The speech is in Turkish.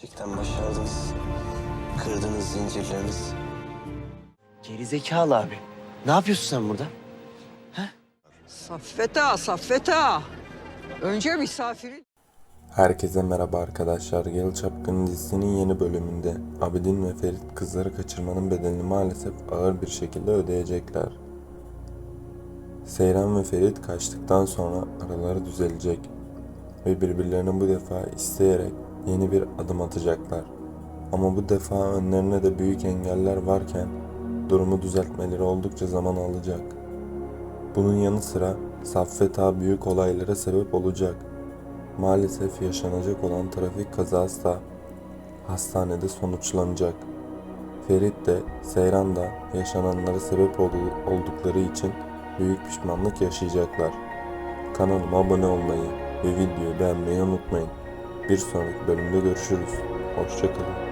Gerçekten başardınız. Kırdınız zincirlerinizi. Gerizekalı abi. Ne yapıyorsun sen burada? Saffet ağa, Saffet ağa. Önce misafirin Herkese merhaba arkadaşlar. Yalı Çapkın dizisinin yeni bölümünde Abidin ve Ferit kızları kaçırmanın bedelini maalesef ağır bir şekilde ödeyecekler. Seyran ve Ferit kaçtıktan sonra araları düzelecek ve birbirlerine bu defa isteyerek yeni bir adım atacaklar. Ama bu defa önlerine de büyük engeller varken durumu düzeltmeleri oldukça zaman alacak. Bunun yanı sıra Saffet Ağa büyük olaylara sebep olacak. Maalesef yaşanacak olan trafik kazası da hastanede sonuçlanacak. Ferit de Seyran da yaşananlara sebep ol- oldukları için büyük pişmanlık yaşayacaklar. Kanalıma abone olmayı ve videoyu beğenmeyi unutmayın. Bir sonraki bölümde görüşürüz. Hoşçakalın.